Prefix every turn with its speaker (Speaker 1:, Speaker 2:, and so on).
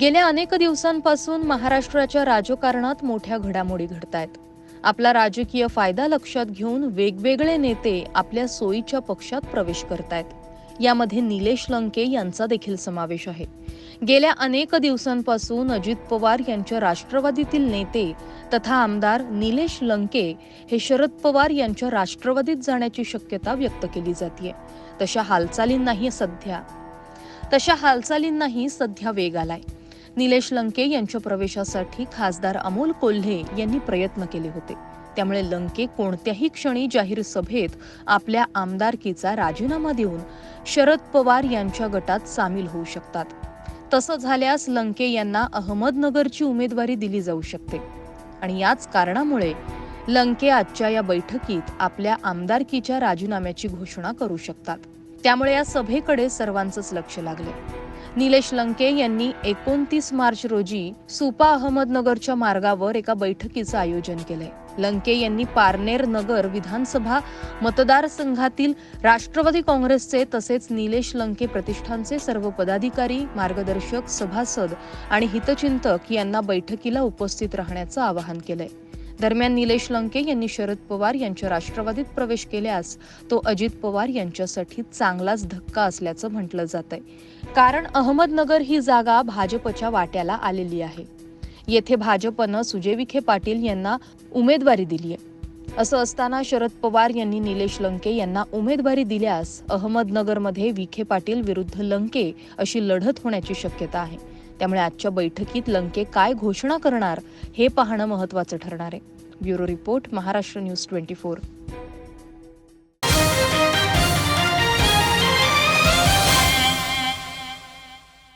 Speaker 1: गेल्या अनेक दिवसांपासून महाराष्ट्राच्या राजकारणात मोठ्या घडामोडी घडत आहेत आपला राजकीय फायदा लक्षात घेऊन वेगवेगळे नेते आपल्या सोयीच्या पक्षात प्रवेश करतायत. यामध्ये निलेश लंके यांचा देखील समावेश आहे. गेल्या अनेक दिवसांपासून अजित पवार यांच्या राष्ट्रवादीतील नेते तथा आमदार निलेश लंके हे शरद पवार यांच्या राष्ट्रवादीत जाण्याची शक्यता व्यक्त केली जाते तशा हालचालींनाही सध्या तशा हालचालींनाही सध्या वेग आलाय. निलेश लंके यांच्या प्रवेशासाठी खासदार अमोल कोल्हे यांनी प्रयत्न केले होते. त्यामुळे लंके कोणत्याही क्षणी जाहीर सभेत आपल्या आमदारकीचा राजीनामा देऊन शरद पवार यांच्या गटात सामील होऊ शकतात. तसं झाल्यास लंके यांना अहमदनगरची उमेदवारी दिली जाऊ शकते. आणि याच कारणामुळे लंके आजच्या या बैठकीत आपल्या आमदारकीच्या राजीनाम्याची घोषणा करू शकतात. त्यामुळे या सभेकडे सर्वांचंच लक्ष लागले. निलेश लंके यांनी एकोणतीस मार्च रोजी सुपा अहमदनगरच्या मार्गावर एका बैठकीचं आयोजन केलंय. लंके यांनी पारनेर नगर विधानसभा मतदारसंघातील राष्ट्रवादी काँग्रेसचे तसेच निलेश लंके प्रतिष्ठानचे सर्व पदाधिकारी मार्गदर्शक सभासद आणि हितचिंतक यांना बैठकीला उपस्थित राहण्याचं आवाहन केलंय. दरम्यान निलेश लंके यांनी शरद पवार यांच्या राष्ट्रवादीत प्रवेश केल्यास तो अजित पवार यांच्यासाठी चांगलाच धक्का असल्याचं म्हटलं जात आहे कारण अहमदनगर ही जागा भाजपच्या वाट्याला आलेली आहे. येथे भाजपनं सुजय विखे पाटील यांना उमेदवारी दिली आहे असं असताना शरद पवार यांनी निलेश लंके यांना उमेदवारी दिल्यास अहमदनगरमध्ये विखे पाटील विरुद्ध लंके अशी लढत होण्याची शक्यता आहे. त्यामुळे आजच्या बैठकीत लंके काय घोषणा करणार हे पाहणं महत्त्वाचं ठरणार आहे. Bureau report Maharashtra news twenty four.